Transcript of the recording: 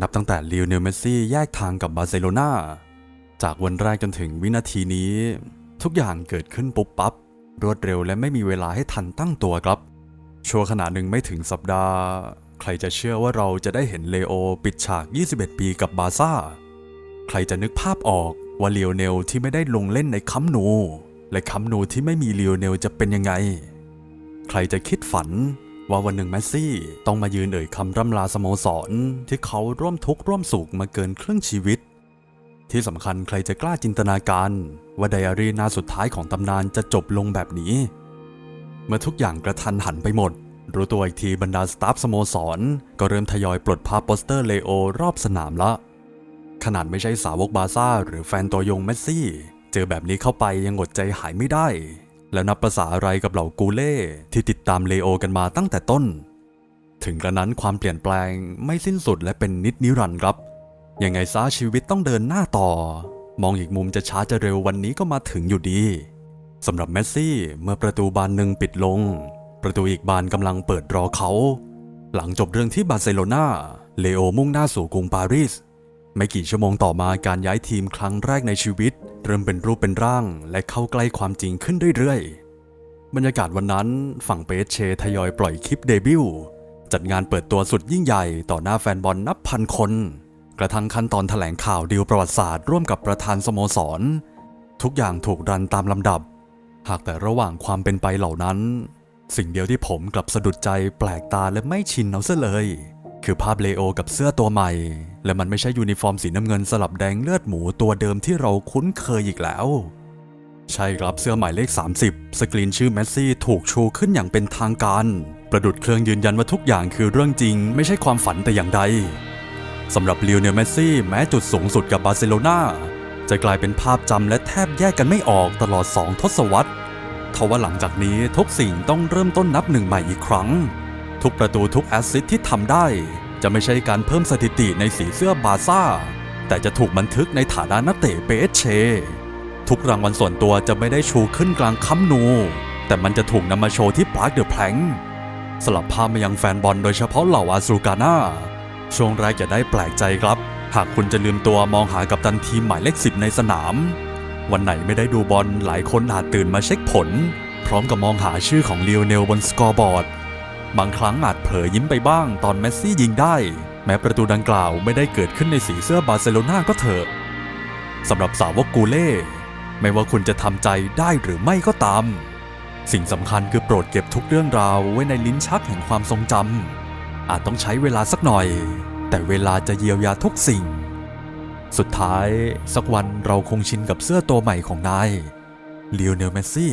นับตั้งแต่ลิโอเนลเมสซี่แยกทางกับบาร์เซโลนาจากวันแรกจนถึงวินาทีนี้ ทุกอย่างเกิดขึ้นปุ๊บปั๊บรวดเร็วและไม่มีเวลาให้ทันตั้งตัวครับ ชัวร์ขณะหนึ่งไม่ถึงสัปดาห์ ใครจะเชื่อว่าเราจะได้เห็นเลโอปิดฉาก 21 ปีกับบาซ่า ใครจะนึกภาพออกว่าเลโอเนลที่ไม่ได้ลงเล่นในคัมนู และคัมนูที่ไม่มีเลโอเนลจะเป็นยังไง ใครจะคิดฝัน ว่าวันหนึ่งแมสซี่ต้องมายืนเอ่ยคำร่ำลาสโมสร ที่เขาร่วมทุกข์ร่วมสุขมาเกินครึ่งชีวิต ที่สำคัญใครจะกล้าจินตนาการ ว่าไดอารี่หน้าสุดท้ายของตำนานจะจบลงแบบนี้ เมื่อทุกอย่างกระทันหันไปหมด รู้ตัวอีกทีบรรดาสตาฟสโมสร ก็เริ่มทยอยปลดภาพโปสเตอร์เลโอรอบสนามละ ขนาดไม่ใช่สาวกบาซ่า หรือแฟนตัวยงเมสซี่ เจอแบบนี้เข้าไปยังอดใจหายไม่ได้ แล้วนับประษาอะไรกับเหล่ากูเล่ที่ติดตามเลโอกันมาตั้งแต่ต้น ถึงกระนั้นความเปลี่ยนแปลงไม่สิ้นสุดและเป็นนิดนิรันดร์ครับ ยังไงซะชีวิตต้องเดินหน้าต่อ มองอีกมุมจะช้าจะเร็ววันนี้ก็มาถึงอยู่ดีสำหรับเมสซี่เมื่อประตูบานหนึ่งปิดลง ประตูอีกบานกำลังเปิดรอเขา หลังจบเรื่องที่บาร์เซโลนาเลโอมุ่งหน้าสู่กรุงปารีส ไม่กี่ชั่วโมงต่อมาการย้ายทีมครั้งแรกในชีวิต เริ่มเป็นรูปเป็นร่างและเข้าใกล้ความจริงขึ้นเรื่อยๆ บรรยากาศวันนั้นฝั่งเปเชทยอยปล่อยคลิปเดบิวต์จัดงานเปิดตัวสุดยิ่งใหญ่ต่อหน้าแฟนบอลนับพันคน กระทั่งขั้นตอนแถลงข่าวดีลประวัติศาสตร์ร่วมกับประธานสโมสร ทุกอย่างถูกรันตามลำดับ หากแต่ระหว่างความเป็นไปเหล่านั้น สิ่งเดียวที่ผมกลับสะดุดใจแปลกตาและไม่ชินเอาซะเลย คือภาพเลโอกับเสื้อตัวใหม่ และมันไม่ใช่ยูนิฟอร์มสีน้ำเงินสลับแดงเลือดหมูตัวเดิมที่เราคุ้นเคยอีกแล้ว ใช่ครับเสื้อหมายเลข 30 สกรีนชื่อเมสซี่ถูกชูขึ้นอย่างเป็นทางการ ประดุดเครื่องยืนยันว่าทุกอย่างคือเรื่องจริง ไม่ใช่ความฝันแต่อย่างใดสำหรับลิวเนลเมสซี่แม้จุดสูงสุดกับบาร์เซโลนาจะกลายเป็นภาพจำและแทบแยกกันไม่ออกตลอด 2 ทศวรรษทว่าหลังจากนี้ทุกสิ่งต้องเริ่มต้นนับหนึ่งใหม่อีกครั้ง ทุกประตูทุกแอสซิสที่ทำได้ จะไม่ใช่การเพิ่มสถิติในสีเสื้อบาซ่า แต่จะถูกบันทึกในฐานะนักเตะเปเอสเช ทุกรางวัลส่วนตัวจะไม่ได้ชูขึ้นกลางคัมนู แต่มันจะถูกนำมาโชว์ที่ปาร์คเดอะแพลงสลับภาพมายังแฟนบอลโดยเฉพาะเหล่าอาซูกาน่าช่วงแรกจะได้แปลกใจครับ หากคุณจะลืมตัวมองหากัปตันทีมหมายเลขสิบในสนาม วันไหนไม่ได้ดูบอลหลายคนอาจตื่นมาเช็คผล พร้อมกับมองหาชื่อของลีโอเนลบนสกอร์บอร์ด บางครั้งอาจเผลอยิ้มไปบ้างตอนเมสซี่ยิงได้ แม้ประตูดังกล่าวไม่ได้เกิดขึ้นในสีเสื้อบาร์เซโลนาก็เถอะสำหรับสาวกกูเล่ไม่ว่าคุณจะทำใจได้หรือไม่ก็ตาม สิ่งสำคัญคือโปรดเก็บทุกเรื่องราวไว้ในลิ้นชักแห่งความทรงจำอาจต้องใช้เวลาสักหน่อย แต่เวลาจะเยียวยาทุกสิ่ง สุดท้ายสักวันเราคงชินกับเสื้อตัวใหม่ของนายลีโอเนลเมสซี่